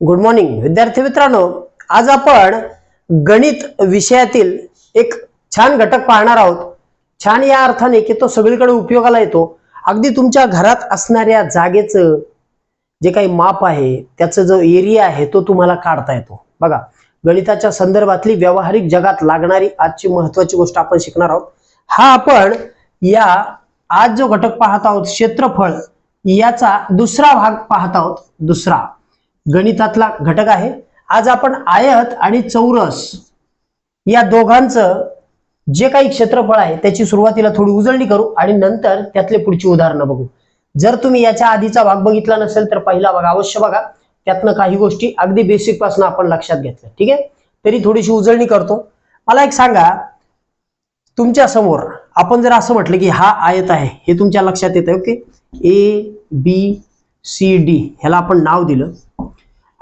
Good morning विद्यार्थी मित्रांनो आज आपण गणित विषयातील एक छान घटक पाहणार आहोत. छान या अर्थाने की तो सगळीकडे उपयोगाला येतो. अगदी तुमच्या घरात असणाऱ्या जागेचं जे काही माप आहे त्याचं जो एरिया आहे तो तुम्हाला काढता येतो. बघा गणिताच्या संदर्भातली व्यावहारिक जगात लागणारी आजची महत्वाची गोष्ट आपण शिकणार आहोत. हा आपण या आज जो घटक पाहत आहोत क्षेत्रफळ याचा दुसरा भाग पाहत आहोत. दुसरा. गणितातला घटक आहे. आज आपण आयत आणि चौरस या दोघांचं जे काही क्षेत्रफळ आहे त्याची सुरुवातीला थोडी उजळणी करू आणि नंतर त्यातले पुढची उदाहरणं बघू. जर तुम्ही याच्या आधीचा भाग बघितला नसेल तर पहिला भाग अवश्य बघा. त्यातनं काही गोष्टी अगदी बेसिकपासून आपण लक्षात घेतल्या. ठीक आहे? तरी थोडीशी उजळणी करतो. मला एक सांगा तुमच्यासमोर आपण जर असं म्हटलं की हा आयत आहे हे तुमच्या लक्षात येतं okay? A B C D ह्याला आपण नाव दिलं.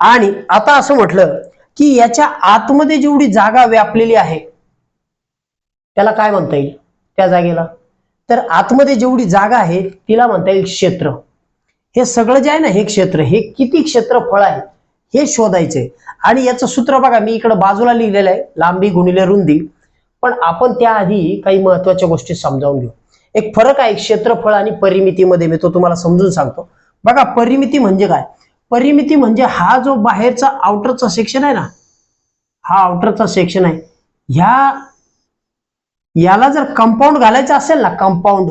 आणि आता असं म्हटलं की याच्या आतमध्ये जेवढी जागा व्यापलेली आहे त्याला काय म्हणता येईल? त्या जागेला. तर आतमध्ये जेवढी जागा आहे तिला म्हणता येईल क्षेत्र. हे सगळं जे आहे ना हे क्षेत्र हे किती क्षेत्रफळ आहे हे शोधायचंय. आणि याचं सूत्र बघा मी इकडे बाजूला लिहिलेलं आहे लांबी गुणिले रुंदी. पण आपण त्याआधी काही महत्त्वाच्या गोष्टी समजावून घेऊ. एक फरक आहे क्षेत्रफळ आणि परिमितीमध्ये मी तो तुम्हाला समजून सांगतो. बघा परिमिती म्हणजे काय? परिमिती म्हणजे हा जो बाहेरचा आउटरचा सेक्शन आहे ना हा आउटरचा सेक्शन आहे. ह्या याला जर कंपाऊंड घालायचं असेल ना कंपाऊंड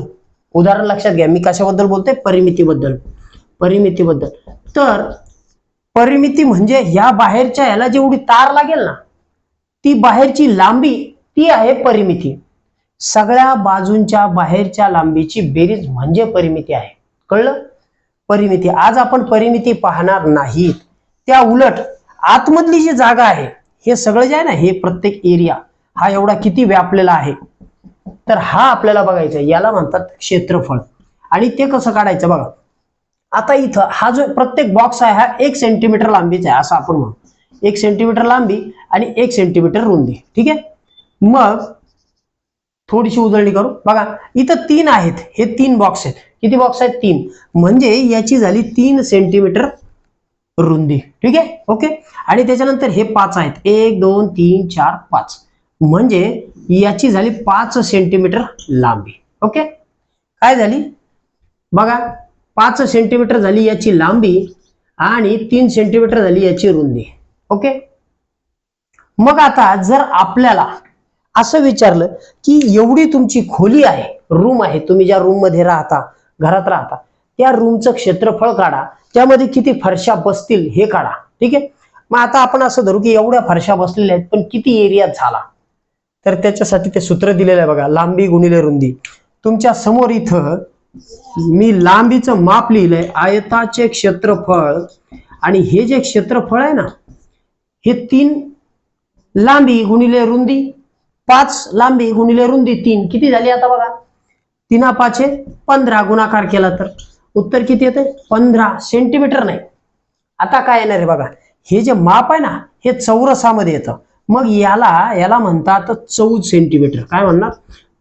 उदाहरण लक्षात घ्या मी कशाबद्दल बोलतोय? परिमितीबद्दल. परिमितीबद्दल. तर परिमिती म्हणजे ह्या बाहेरच्या याला जेवढी तार लागेल ना ती बाहेरची लांबी ती आहे परिमिती. सगळ्या बाजूंच्या बाहेरच्या लांबीची बेरीज म्हणजे परिमिती आहे. कळलं? परिमिती. आज आपण परिमिती पाहणार नाहीत. त्या उलट आतमधली जी जागा आहे हे सगळं जे आहे ना हे प्रत्येक एरिया हा एवढा किती व्यापलेला आहे. तर हा आपल्याला बघायचा याला म्हणतात क्षेत्रफळ. आणि ते कसं काढायचं बघा. आता इथं हा जो प्रत्येक बॉक्स आहे हा एक सेंटीमीटर लांबीचा आहे असं आपण म्हणू. एक सेंटीमीटर लांबी आणि एक सेंटीमीटर रुंदी. ठीक आहे? मग थोडीशी उजळणी करू. बघा इथं तीन आहेत. हे तीन बॉक्स आहेत. किती बॉक्स आहेत? तीन. म्हणजे याची झाली तीन सेंटीमीटर रुंदी. ठीक आहे? ओके आणि त्याच्यानंतर हे पाच आहेत. एक दोन तीन चार पाच. म्हणजे याची झाली पाच सेंटीमीटर लांबी. ओके काय झाली? बघा. पाच सेंटीमीटर झाली याची लांबी आणि तीन सेंटीमीटर झाली याची रुंदी. ओके मग आता जर आपल्याला असं विचारलं की एवढी तुमची खोली आहे रूम आहे तुम्ही ज्या रूममध्ये राहता घरात राहता. त्या रूमचं क्षेत्रफळ काढा. त्यामध्ये किती फरशा बसतील हे काढा. ठीक आहे? मग आता आपण असं धरू की एवढ्या फरशा बसलेल्या आहेत पण किती एरिया झाला? तर त्याच्यासाठी ते सूत्र दिलेलं आहे बघा लांबी गुणिले रुंदी. तुमच्यासमोर इथं मी लांबीचं माप लिहिलंय आयताचे क्षेत्रफळ आणि हे जे क्षेत्रफळ आहे ना हे तीन लांबी गुणिले रुंदी पाच लांबी गुणिले रुंदी तीन. किती झाली आता बघा? तिना पाचे पंधरा गुणाकार केला तर. उत्तर किती येते पंधरा सेंटीमीटर नाही. आता काय येणार आहे बघा. हे जे माप आहे ना हे चौरसामध्ये येतं. मग याला याला म्हणतात चौद सेंटीमीटर काय म्हणणार?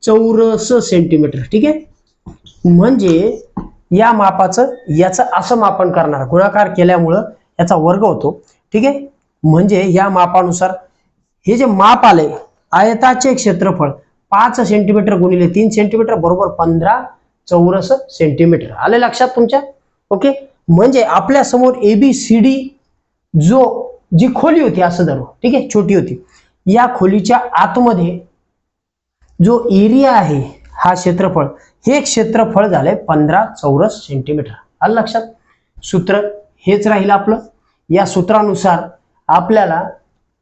चौरस सेंटीमीटर ठीक आहे? म्हणजे या मापाचं याचं असं मापन करणार. गुणाकार केल्यामुळं याचा वर्ग होतो. ठीक आहे? म्हणजे या मापानुसार हे जे माप आले आयताचे क्षेत्रफळ पाच सेंटीमीटर गुणिले तीन सेंटीमीटर बरोबर पंधरा चौरस सेंटीमीटर. आले लक्षात तुमच्या? ओके? म्हणजे आपल्यासमोर एबीसीडी जो जी खोली होती असं धरू. ठीक आहे? छोटी होती. या खोलीच्या आतमध्ये जो एरिया आहे हा क्षेत्रफळ हे क्षेत्रफळ झालंय पंधरा चौरस सेंटीमीटर. आलं लक्षात? सूत्र हेच राहील आपलं. या सूत्रानुसार आपल्याला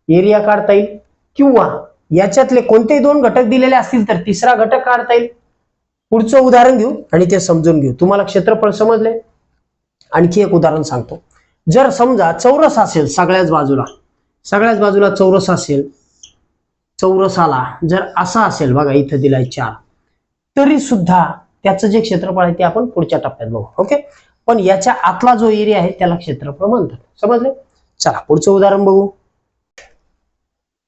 एरिया काढता येईल किंवा याच्यातले कोणतेही दोन घटक दिलेले असतील तर तिसरा घटक काढता येईल. पुढचं उदाहरण घेऊ आणि ते समजून घेऊ. तुम्हाला क्षेत्रफळ समजले? आणखी एक उदाहरण सांगतो. जर समजा चौरस असेल सगळ्याच बाजूला सगळ्याच बाजूला चौरस असेल चौरसाला जर असा असेल बघा इथं दिलाय चार तरी सुद्धा त्याचं जे क्षेत्रफळ आहे ते आपण पुढच्या टप्प्यात बघू. ओके? पण याच्या आतला जो एरिया आहे त्याला क्षेत्रफळ म्हणतात. समजले? चला पुढचं उदाहरण बघू.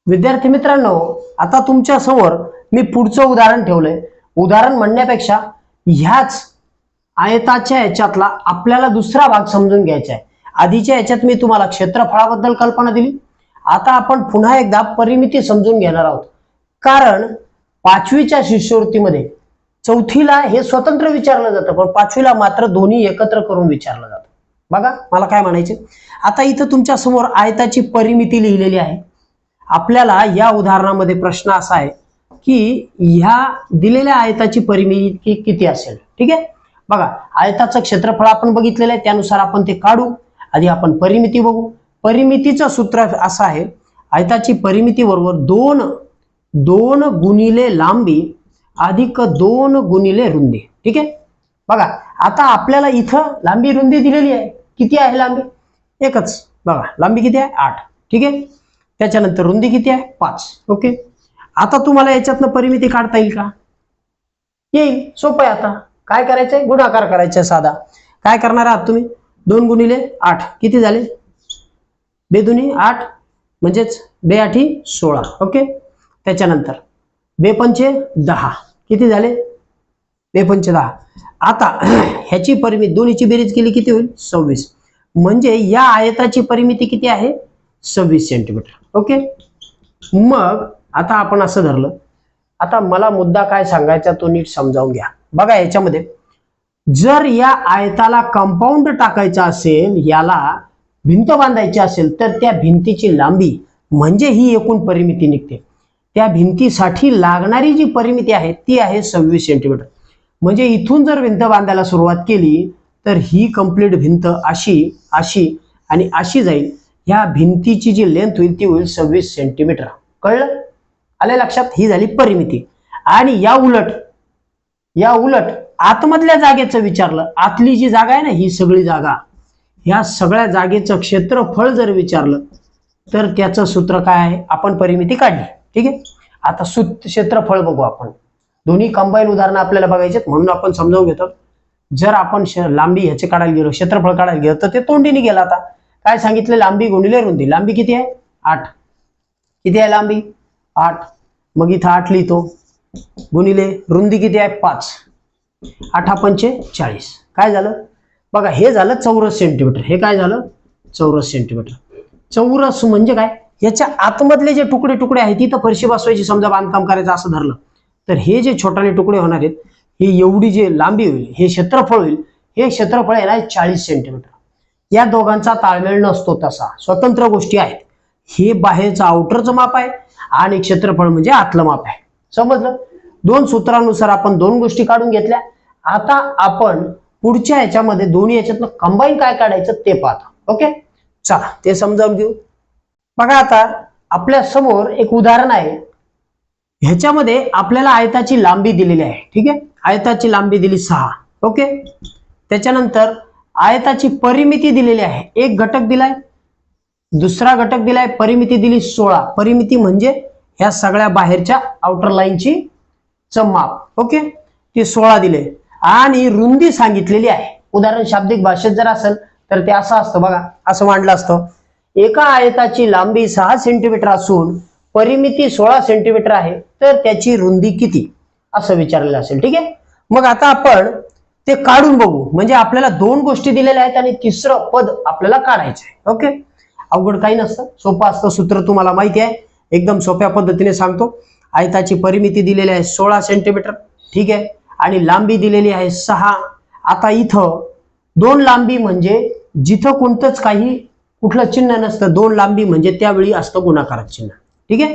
विद्यार्थी मित्रांनो आता तुमच्यासमोर मी पुढचं उदाहरण ठेवलंय. उदाहरण म्हणण्यापेक्षा ह्याच आयताच्या याच्यातला आपल्याला दुसरा भाग समजून घ्यायचा आहे. आधीच्या याच्यात मी तुम्हाला क्षेत्रफळाबद्दल कल्पना दिली. आता आपण पुन्हा एकदा परिमिती समजून घेणार आहोत. कारण पाचवीच्या शिष्यवृत्तीमध्ये चौथीला हे स्वतंत्र विचारलं जातं पण पाचवीला मात्र दोन्ही एकत्र करून विचारलं जातं. बघा मला काय म्हणायचे आता इथं तुमच्यासमोर आयताची परिमिती लिहिलेली आहे. आपल्याला या उदाहरणामध्ये प्रश्न असा आहे की ह्या दिलेल्या आयताची परिमिती किती असेल? ठीक आहे? बघा आयताचं क्षेत्रफळ आपण बघितलेलं आहे त्यानुसार आपण ते काढू आधी आपण परिमिती बघू. परिमितीचं सूत्र असं आहे आयताची परिमिती बरोबर दोन दोन गुणिले लांबी अधिक दोन गुणिले रुंदी. ठीक आहे? बघा आता आपल्याला इथं लांबी रुंदी दिलेली आहे. किती आहे लांबी? एकच. बघा लांबी किती आहे? आठ. ठीक आहे? त्याच्यानंतर रुंदी किती आहे? पाच. ओके आता तुम्हाला याच्यातनं परिमिती काढता येईल का? येईल. सोपं आहे आता. काय करायचंय? गुणाकार करायचा आहे साधा. काय करणार आहात तुम्ही? दोन गुणिले आठ. किती झाले? बेदुनी आठ म्हणजेच बे आठी सोळा. ओके त्याच्यानंतर बेपंचे दहा. किती झाले? बेपंचे दहा. आता ह्याची परिमिती दोन्हीची बेरीज केली किती होईल? सव्वीस. म्हणजे या आयताची परिमिती किती आहे? सव्वीस सेंटीमीटर ओके? मग आता आपण असं धरलं. आता मला मुद्दा काय सांगायचा तो नीट समजावून घ्या. बघा याच्यामध्ये जर या आयताला कंपाऊंड टाकायचा असेल याला भिंत बांधायची असेल तर त्या भिंतीची लांबी म्हणजे ही एकूण परिमिती निघते. त्या भिंतीसाठी लागणारी जी परिमिती आहे ती आहे सव्वीस सेंटीमीटर म्हणजे इथून जर भिंत बांधायला सुरुवात केली तर ही कंप्लीट भिंत अशी अशी आणि अशी जाईल. ह्या भिंतीची जी लेंथ होईल ती होईल सव्वीस सेंटीमीटर कळलं? आले लक्षात? ही झाली परिमिती. आणि या उलट या उलट आतमधल्या जागेचं विचारलं. आतली जी जागा आहे ना ही सगळी जागा. ह्या सगळ्या जागेचं क्षेत्रफळ जर विचारलं तर त्याचं सूत्र काय आहे? आपण परिमिती काढली. ठीक आहे? आता सूत क्षेत्रफळ बघू आपण. दोन्ही कंबाईन उदाहरणं आपल्याला बघायचे म्हणून आपण समजावून घेतो. जर आपण लांबी ह्याचे काढायला गेलो क्षेत्रफळ काढायला गेलो तर ते तोंडीने गेलं आता. काय सांगितलं? लांबी गुणिले रुंदी. लांबी किती आहे? आठ. किती आहे लांबी? आठ. मग इथं आठ लिहितो. गुणिले रुंदी किती आहे? पाच. आठा पंचे चाळीस. काय झालं? बघा हे झालं चौरस सेंटीमीटर हे काय झालं? चौरस सेंटीमीटर चौरस म्हणजे काय? याच्या आतमधले जे तुकडे तुकडे आहेत तिथं फरशी बसवायची समजा बांधकाम करायचं असं धरलं तर हे जे छोटाले तुकडे होणार आहेत हे एवढी जे लांबी होईल हे क्षेत्रफळ होईल हे क्षेत्रफळ आहे ना चाळीस सेंटीमीटर या दोघांचा ताळमेळ नसतो तसा. स्वतंत्र गोष्टी आहेत. हे बाहेरचं आउटरचं माप आहे आणि क्षेत्रफळ म्हणजे आतलं माप आहे. समजलं? दोन सूत्रानुसार आपण दोन गोष्टी काढून घेतल्या. आता आपण पुढच्या याच्यामध्ये दोन्ही याच्यातनं कंबाईन काय काढायचं ते पाहतो. ओके? चला ते समजावून घेऊ. बघा आता आपल्यासमोर एक उदाहरण आहे. ह्याच्यामध्ये आपल्याला आयताची लांबी दिलेली आहे. ठीक आहे? आयताची लांबी दिली सहा. ओके? त्याच्यानंतर आयताची परिमिती दिलेली आहे. एक घटक दिलाय दुसरा घटक दिलाय परिमिती दिली सोळा. परिमिती म्हणजे ह्या सगळ्या बाहेरच्या आउटर लाईनची च माप ओके ते सोळा दिले. आणि रुंदी सांगितलेली आहे. उदाहरण शाब्दिक भाषेत जर असेल तर ते असं असतं बघा. असं मांडलं असतं. एका आयताची लांबी सहा सेंटीमीटर असून परिमिती सोळा सेंटीमीटर आहे तर त्याची रुंदी किती? असं विचारलेलं असेल. ठीक आहे? मग आता आपण ते काढून बघू. म्हणजे आपल्याला दोन गोष्टी दिलेल्या आहेत आणि तिसरं पद आपल्याला काढायचं आहे. ओके अवघड काही नसतं. सोपं असतं सूत्र तुम्हाला माहिती आहे. एकदम सोप्या पद्धतीने सांगतो. आयताची परिमिती दिलेली आहे सोळा सेंटीमीटर ठीक आहे? आणि लांबी दिलेली आहे सहा. आता इथं दोन लांबी म्हणजे जिथं कोणतंच काही कुठलं चिन्ह नसतं दोन लांबी म्हणजे त्यावेळी असतं गुणाकारात चिन्ह. ठीक आहे?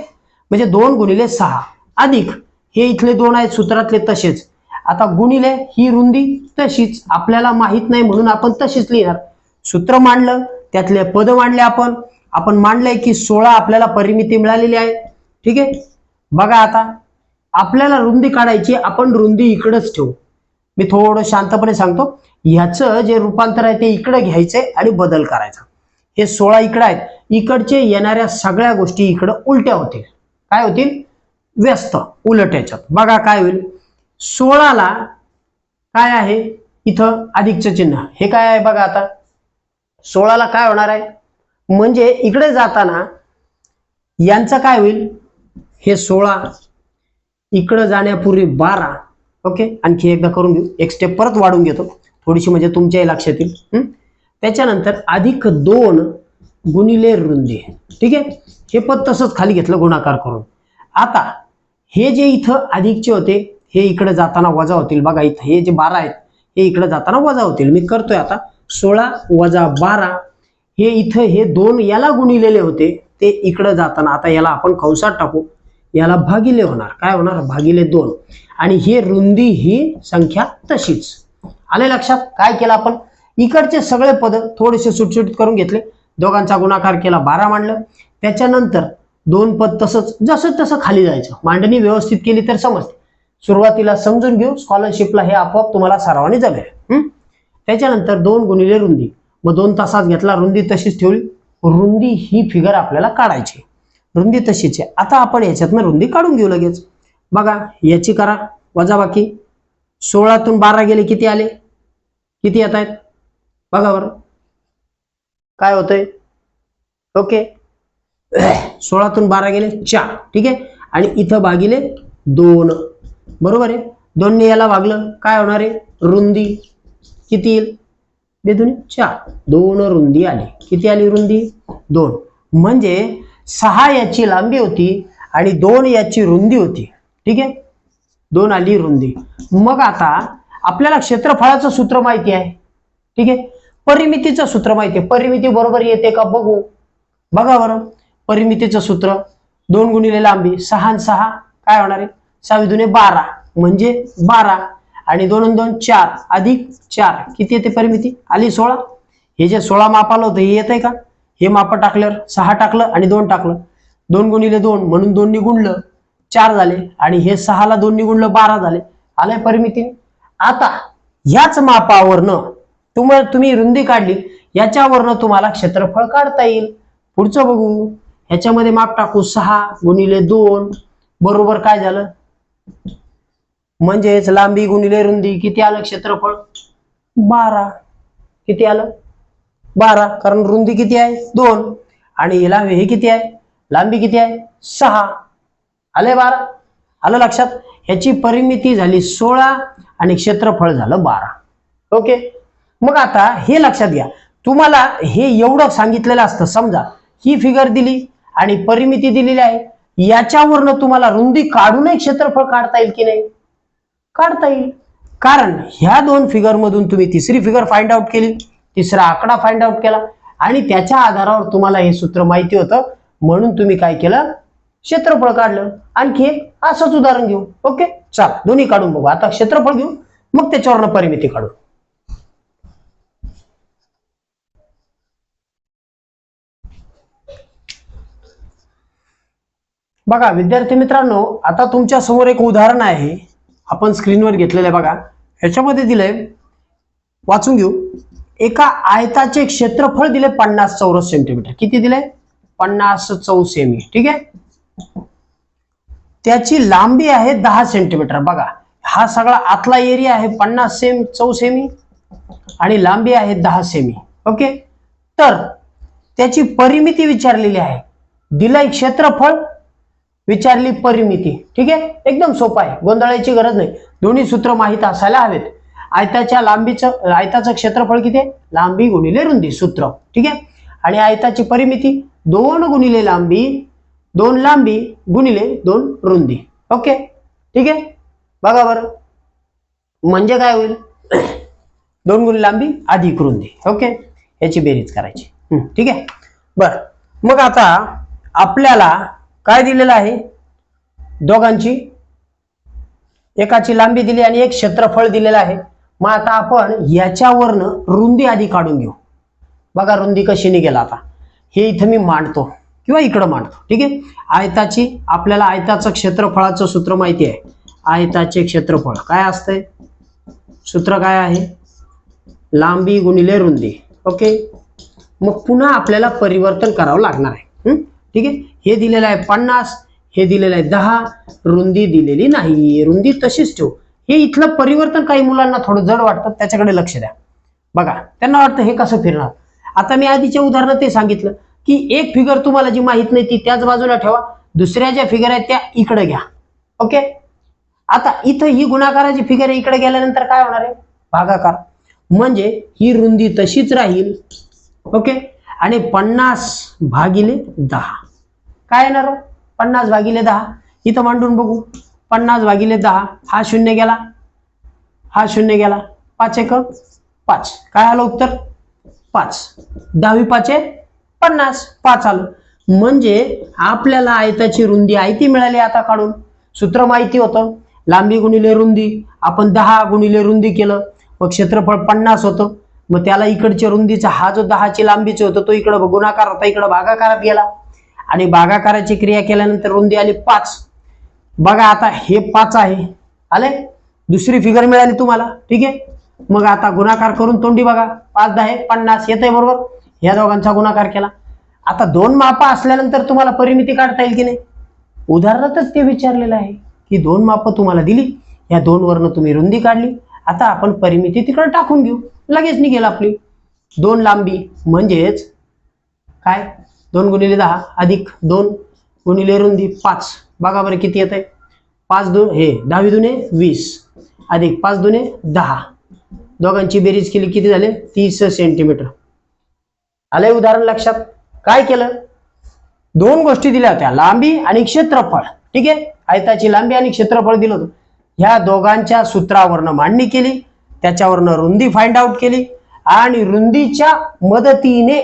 म्हणजे दोन गुणिले सहा. अधिक. हे इथले दोन आहेत सूत्रातले तसेच. आता गुणिले ही रुंदी तशीच आपल्याला माहीत नाही म्हणून आपण तशीच लिहिणार. सूत्र मांडलं त्यातले पद मांडले आपण. आपण मांडलंय की सोळा आपल्याला परिमिती मिळालेली आहे. ठीक आहे? बघा आता. आपल्याला रुंदी काढायची आपण रुंदी इकडंच ठेवू. मी थोडं शांतपणे सांगतो. ह्याचं जे रूपांतर आहे ते इकडं घ्यायचंय आणि बदल करायचा. हे सोळा इकडं आहेत. इकडचे येणाऱ्या सगळ्या गोष्टी इकडं उलट्या होतील. काय होतील? व्यस्त उलट याच्यात. बघा काय होईल. सोळाला काय आहे? इथं अधिकचं चिन्ह. हे काय आहे बघा आता. सोळाला काय होणार आहे? म्हणजे इकडे जाताना यांचं काय होईल? हे सोळा इकडं जाण्यापूर्वी बारा ओके? आणखी एकदा करून घेऊ. एक स्टेप परत वाढून घेतो. थोडीशी म्हणजे तुमच्याही लक्षात येईल. त्याच्यानंतर अधिक दोन गुणिले रुंदी. ठीक आहे? हे पद तसंच खाली घेतलं गुणाकार करून. आता हे जे इथं अधिकचे होते हे इकडे जाताना वजा होतील. बघा इथं हे जे बारा आहेत हे इकडे जाताना वजा होतील. मी करतोय आता सोळा वजा बारा. हे इथं हे दोन याला गुणिलेले होते ते इकडे जाताना. आता याला आपण कंसात टाकू. याला भागिले होणार. काय होणार? भागिले दोन. आणि हे रुंदी ही संख्या तशीच. आले लक्षात? काय केलं आपण? इकडचे सगळे पद थोडेसे सुटसुटीत करून घेतले. दोघांचा गुणाकार केला बारा मांडलं. त्याच्यानंतर दोन पद तसंच जसं तसं खाली जायचं. मांडणी व्यवस्थित केली तर समजते. सुरुवातीला समजून घेऊ स्कॉलरशिपला हे आपोआप तुम्हाला सरावाने जमेल. त्याच्यानंतर दोन गुणिले रुंदी. मग दोन तासात घेतला रुंदी तशीच ठेवली. रुंदी ही फिगर आपल्याला काढायची. रुंदी तशीच. आहे आता आपण याच्यातनं रुंदी काढून घेऊ लगेच. बघा याची करा. वजाबाकी. सोळातून बारा गेले किती आले? किती येत आहेत? बघा बरं. काय होतंय? ओके. सोळातून बारा गेले चार. ठीक आहे? आणि इथं भागिले दोन. बरोबर आहे? दोन्ही याला भागलं काय होणार आहे? रुंदी. किती येईल? बेदुनी चार. दोन रुंदी आली. किती आली रुंदी? दोन. म्हणजे सहा याची लांबी होती आणि दोन याची रुंदी होती. ठीक आहे? दोन आली रुंदी. मग आता आपल्याला क्षेत्रफळाचं सूत्र माहिती आहे. ठीक आहे? परिमितीचं सूत्र माहिती आहे. परिमिती बरोबर येते का? बघू. बघा बरं. परिमितीचं सूत्र. दोन गुणिले लांबी. सहा आणि सहा. काय होणार आहे? सहावी दुने बारा. म्हणजे बारा आणि दोन दोन चार. अधिक चार. किती येते परिमिती? आली सोळा. हे जे सोळा माप आलं होतं हे येत आहे का? हे माप टाकल्यावर सहा टाकलं आणि दोन टाकलं. दोन गुणिले दोन म्हणून दोन निगुणलं चार झाले. आणि हे सहाला दोन निगुणलं बारा झाले. आलंय परिमितीने आता ह्याच मापावरनं तुम्हाला तुम्ही रुंदी काढली याच्यावरनं तुम्हाला क्षेत्रफळ काढता येईल. पुढचं बघू. ह्याच्यामध्ये माप टाकू सहा गुणिले दोन. बरोबर काय झालं? म्हणजेच लांबी गुणिले रुंदी किती आलं क्षेत्रफळ? बारा. किती आलं? बारा. कारण रुंदी किती आहे? दोन. आणि लांबी हे किती आहे? लांबी किती आहे? सहा. आले बारा? आलं लक्षात? ह्याची परिमिती झाली सोळा आणि क्षेत्रफळ झालं बारा. ओके? मग आता हे लक्षात घ्या. तुम्हाला हे एवढं सांगितलेलं असतं समजा. ही फिगर दिली आणि परिमिती दिलेली आहे. याच्यावरनं तुम्हाला रुंदी काढूनही क्षेत्रफळ काढता येईल की नाही? काढता येईल. कारण ह्या दोन फिगर मधून तुम्ही तिसरी फिगर फाइंड आउट केली तिसरा आकडा फाइंड आउट केला आणि त्याच्या आधारावर तुम्हाला हे सूत्र माहिती होतं. म्हणून तुम्ही काय केलं? क्षेत्रफळ काढलं. आणखी एक असंच उदाहरण घेऊ. ओके? चल दोन्ही काढून बघू. आता क्षेत्रफळ घेऊ मग त्याच्यावरनं परिमिती काढू. बघा विद्यार्थी मित्रांनो आता तुमच्यासमोर एक उदाहरण आहे. आपण स्क्रीनवर घेतलेलं आहे बघा. ह्याच्यामध्ये दिलंय वाचून घेऊ. एका आयताचे क्षेत्रफळ दिले पन्नास चौरस सेंटीमीटर किती दिले पन्नास चौ सेमी ठीक आहे? त्याची लांबी आहे दहा सेंटीमीटर बघा हा सगळा आतला एरिया आहे पन्नास सेम चौ सेमी आणि लांबी आहे दहा सेमी ओके? तर त्याची परिमिती विचारलेली आहे. दिलंय क्षेत्रफळ विचारली परिमिती. ठीक आहे? एकदम सोपं आहे. गोंधळाची गरज नाही. दोन्ही सूत्र माहीत असायला हवेत. आयताच्या लांबीचं आयताचं क्षेत्रफळ किती लांबी गुणिले रुंदी सूत्र. ठीक आहे? आणि आयताची परिमिती दोन गुणिले लांबी दोन लांबी गुणिले दोन रुंदी. ओके? ठीक आहे? बघा बरं. म्हणजे काय होईल? दोन गुणिले लांबी अधिक रुंदी. ओके? याची बेरीज करायची. ठीक आहे? बर. मग आता आपल्याला काय दिलेलं आहे? दोघांची. एकाची लांबी दिली आणि एक क्षेत्रफळ दिलेलं आहे. मग आता आपण याच्यावरनं रुंदी आधी काढून घेऊ. बघा रुंदी कशी निघेल आता. हे इथं मी मांडतो किंवा इकडं मांडतो. ठीक आहे? आयताची आपल्याला आयताचं क्षेत्रफळाचं सूत्र माहिती आहे. आयताचे क्षेत्रफळ काय असतंय? सूत्र काय आहे? लांबी गुणिले रुंदी. ओके? मग पुन्हा आपल्याला परिवर्तन करावं लागणार आहे. ठीक आहे? हे दिलेलं आहे पन्नास हे दिलेलं आहे दहा रुंदी दिलेली नाही. रुंदी तशीच ठेवू. हे इथलं परिवर्तन काही मुलांना थोडं जड वाटतं त्याच्याकडे लक्ष द्या. बघा त्यांना वाटतं हे कसं फिरणार? आता मी आधीच्या उदाहरणात ते सांगितलं की एक फिगर तुम्हाला जी माहीत नाही ती त्याच बाजूला ठेवा. दुसऱ्या ज्या फिगर आहेत त्या इकडे घ्या. ओके? आता इथं ही गुणाकाराची फिगर इकडे गेल्यानंतर काय होणार आहे? भागाकार. म्हणजे ही रुंदी तशीच राहील. ओके? आणि पन्नास भागिले दहा. काय येणार? हो? पन्नास भागिले दहा. इथं मांडून बघू. पन्नास भागिले दहा. हा शून्य गेला. हा शून्य गेला. पाच एक. पाच. काय आलं उत्तर? पाच. दहावी पाचे पन्नास. पाच आलं. म्हणजे आपल्याला आयताची रुंदी आयती मिळाली आता काढून. सूत्र माहिती होतं. लांबी गुणिले रुंदी. आपण दहा गुणिले रुंदी केलं. मग क्षेत्रफळ पन्नास होतं. मग त्याला इकडच्या रुंदीचा हा जो दहाची लांबीचं होतं तो इकडं गुणाकार होता इकडं भागाकारात गेला. आणि भागाकाराची क्रिया केल्यानंतर रुंदी आली पाच. बघा आता हे पाच आहे. आले? दुसरी फिगर मिळाली तुम्हाला. ठीक आहे? मग आता गुणाकार करून तोंडी बघा. पाच दहा पन्नास येत आहे बरोबर? या दोघांचा गुणाकार केला. आता दोन मापा असल्यानंतर तुम्हाला परिमिती काढता येईल की नाही? उदाहरणातच ते विचारलेलं आहे की दोन मापं तुम्हाला दिली. या दोन वरनं तुम्ही रुंदी काढली. आता आपण परिमिती तिकडे टाकून घेऊ. लगेच निघेल आपली. दोन लांबी म्हणजेच काय? दोन गुणिले दहा अधिक दोन गुणिले रुंदी पाच. बघा बरं किती येत आहे पाच दोन हे दहावी दुने वीस. अधिक पाच दुने दहा. दोघांची बेरीज केली किती झाले? तीस सेंटीमीटर आलंय उदाहरण लक्षात. काय केलं? दोन गोष्टी दिल्या होत्या लांबी आणि क्षेत्रफळ. ठीक आहे? आयताची लांबी आणि क्षेत्रफळ दिलं होतं. ह्या दोघांच्या सूत्रावरनं मांडणी केली त्याच्यावरनं रुंदी फाइंड आउट केली आणि रुंदीच्या मदतीने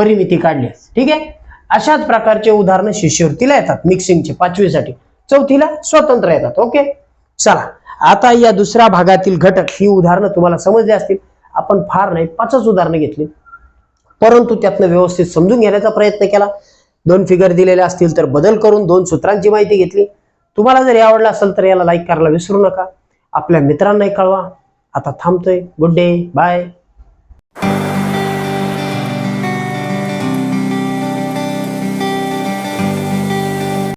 परिमिती काढली. ठीक आहे? अशाच प्रकारचे उदाहरणं शिष्यवृत्तीला येतात मिक्सिंगचे पाचवीसाठी. चौथीला स्वतंत्र येतात. ओके? चला. आता या दुसऱ्या भागातील घटक ही उदाहरणं तुम्हाला समजली असतील. आपण फार नाही पाचच उदाहरणं घेतली. परंतु त्यातनं व्यवस्थित समजून घेण्याचा प्रयत्न केला. दोन फिगर दिलेले असतील तर बदल करून दोन सूत्रांची माहिती घेतली. तुम्हाला जर आवडलं असेल तर याला लाईक करायला विसरू नका. आपल्या मित्रांनाही कळवा. आता थांबतोय. Good day bye